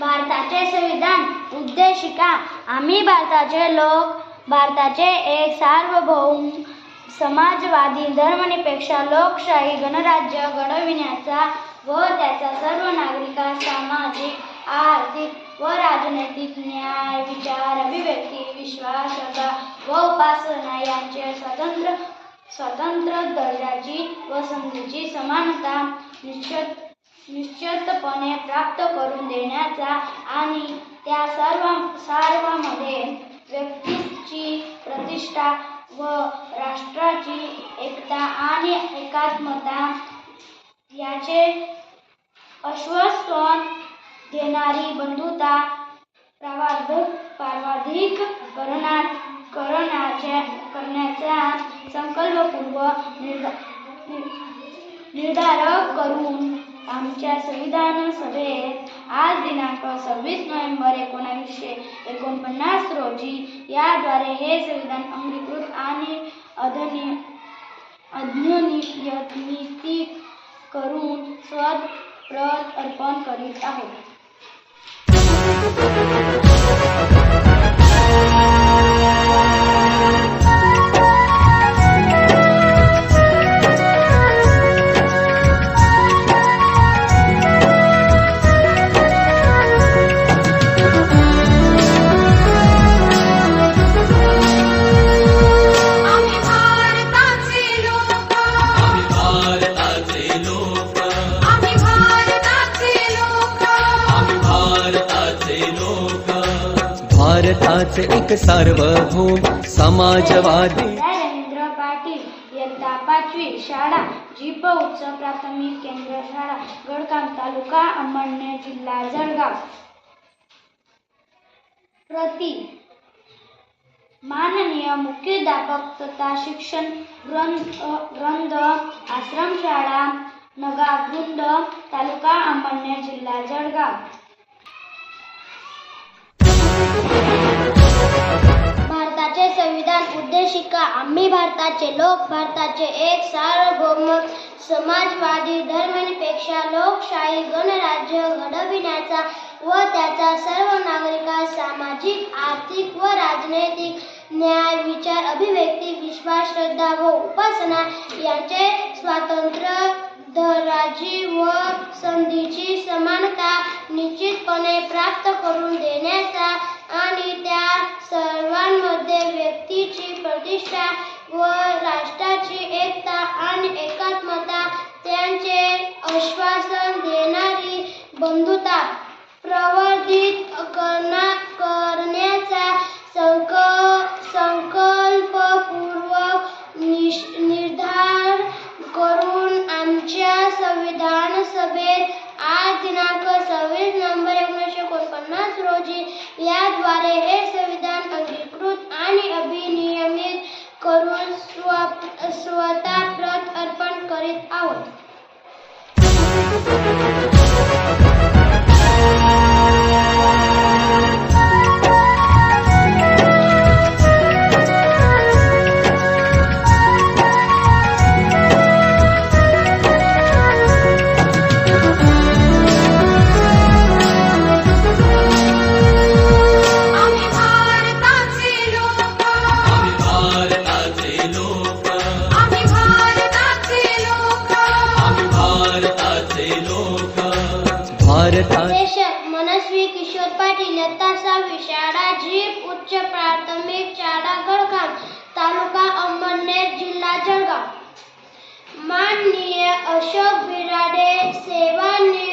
भारताचे संविधान उद्देशिका. आम्ही भारताचे लोक भारताचे एक सार्वभौम समाजवादी धर्मनिरपेक्ष लोकशाही गणराज्य घडविण्याचा व त्याचा सर्व नागरिका सामाजिक आर्थिक व राजनैतिक न्याय विचार अभिव्यक्ती विश्वास व उपासना यांचे स्वतंत्र स्वतंत्र दर्जाची व संधीची समानता निश्चित निश्चितपणे प्राप्त करून देण्याचा आणि त्या सर्व सर्वामध्ये व्यक्तीची प्रतिष्ठा व राष्ट्राची एकता आणि एकात्मता याचे आश्वासन देणारी बंधुता प्रावार्ध पार्वाधिक करणार करण्याच्या करण्याचा संकल्पपूर्व निर्धा निर्धारक करून आमच्या संविधान सभेत आज दिनांक सव्वीस नोव्हेंबर एकोणावीसशे एकोणपन्नास रोजी याद्वारे हे संविधान अंगीकृत आणि अधनी अध्यनियमित करून स्वत प्रत अर्पण करीत आहोत. भारताचे एक सार्वभौम समाजवादी। रवींद्र पाटील इयत्ता पाचवी शाळा जीप उच्च प्राथमिक केंद्र शाळा गडकाम तालुका अंमळनेर जिल्हा जळगाव. प्रति माननीय मुख्याध्यापक तथा शिक्षण ग्रंथ वृंद आश्रमशाळा नगावृंद तालुका अंमळनेर जिल्हा जळगाव. भारताचे लोक भारताचे एक सार्वभौम समाजवादी धर्मनिरपेक्षा लोकशाही गणराज्य घडविण्याचा व त्याचा सर्व नागरिकांस सामाजिक आर्थिक व राजनैतिक न्याय विचार अभिव्यक्ती विश्वास श्रद्धा व उपासना यांचे स्वातंत्र्य दराची व संधीची समानता निश्चितपणे प्राप्त करून देण्याचा आणि त्या सर्वांमध्ये व्यक्तीची प्रतिष्ठा सभेत आज दिनांक सव्वीस नोव्हेंबर एकोणीसशे एकोणपन्नास रोजी याद्वारे हे भारता निर्देशक मनस्वी किशोर पाटील सहावी शाळा जीप उच्च प्राथमिक शाळा गडकाम तालुका अंमळनेर जिल्हा जळगाव. माननीय अशोक बिराडे सेवानिवृत्त